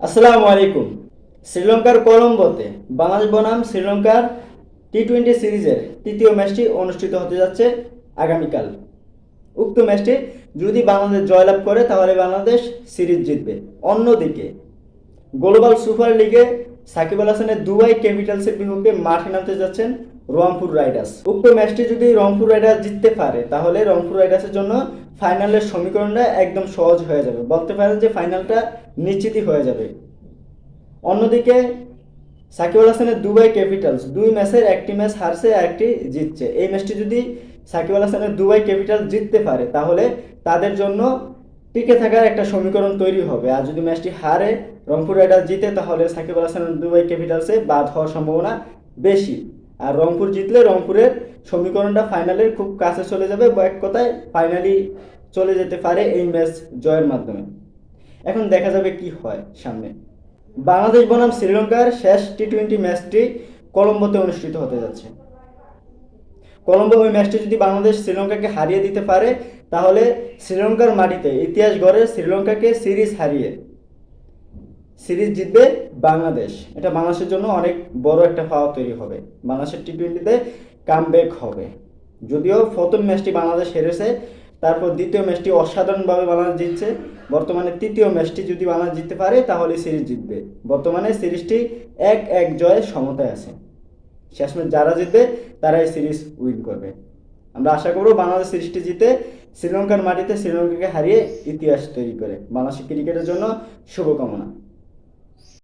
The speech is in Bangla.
আসসালামু আলাইকুম। শ্রীলঙ্কার কলম্বোতে বাংলাদেশ বনাম শ্রীলঙ্কার টি টোয়েন্টি সিরিজের তৃতীয় ম্যাচটি অনুষ্ঠিত হতে যাচ্ছে আগামীকাল। উক্ত ম্যাচটি যদি বাংলাদেশ জয়লাভ করে, তাহলে বাংলাদেশ সিরিজ জিতবে। অন্যদিকে, গ্লোবাল সুপার লিগে সাকিব আল হাসানের দুবাই ক্যাপিটালসের বিপক্ষে মাঠে নামতে যাচ্ছেন রংপুর রাইডার্স। উক্ত ম্যাচটি যদি রংপুর রাইডার্স জিততে পারে, তাহলে রংপুর রাইডার্সের জন্য ফাইনালের সমীকরণটা একদম সহজ হয়ে যাবে। বলতে পারেন যে ফাইনালটা নিশ্চিতই হয়ে যাবে। অন্যদিকে সাকিব আল হাসানের দুবাই ক্যাপিটালস, দুই ম্যাচের একটি ম্যাচ হারছে একটি জিতছে। এই ম্যাচটি যদি সাকিব আল হাসানের দুবাই ক্যাপিটাল জিততে পারে, তাহলে তাদের জন্য টিকে থাকার একটা সমীকরণ তৈরি হবে। আর যদি ম্যাচটি হারে রংপুর রাইডার্স জিতে, তাহলে সাকিব আল হাসানের দুবাই ক্যাপিটালসে বাদ হওয়ার সম্ভাবনা বেশি। আর রংপুর জিতলে রংপুরের সমীকরণটা ফাইনালের খুব কাছে চলে যাবে, বা এক কথায় ফাইনালি চলে যেতে পারে এই ম্যাচ জয়ের মাধ্যমে। এখন দেখা যাবে কি হয় সামনে। বাংলাদেশ বনাম শ্রীলঙ্কার শেষ টি টোয়েন্টি ম্যাচটি কলম্বোতে অনুষ্ঠিত হতে যাচ্ছে। কলম্বো ওই ম্যাচটি যদি বাংলাদেশ শ্রীলঙ্কাকে হারিয়ে দিতে পারে, তাহলে শ্রীলঙ্কার মাটিতে ইতিহাস গড়ে শ্রীলঙ্কাকে সিরিজ হারিয়ে সিরিজ জিতবে বাংলাদেশ। এটা বাংলাদেশের জন্য অনেক বড় একটা পাওয়া তৈরি হবে। বাংলাদেশের টি টোয়েন্টিতে কামব্যাক হবে। যদিও প্রথম ম্যাচটি বাংলাদেশ হেরেছে, তারপর দ্বিতীয় ম্যাচটি অসাধারণভাবে বাংলাদেশ জিতছে। বর্তমানে তৃতীয় ম্যাচটি যদি বাংলাদেশ জিততে পারে, তাহলে সিরিজ জিতবে। বর্তমানে সিরিজটি এক এক জয়ে সমতায় আছে। শেষ শেষমেশ যারা জিতবে তারা এই সিরিজ উইন করবে। আমরা আশা করব বাংলাদেশ সিরিজটি জিতে শ্রীলঙ্কার মাটিতে শ্রীলঙ্কাকে হারিয়ে ইতিহাস তৈরি করে। বাংলাদেশ ক্রিকেটের জন্য শুভকামনা।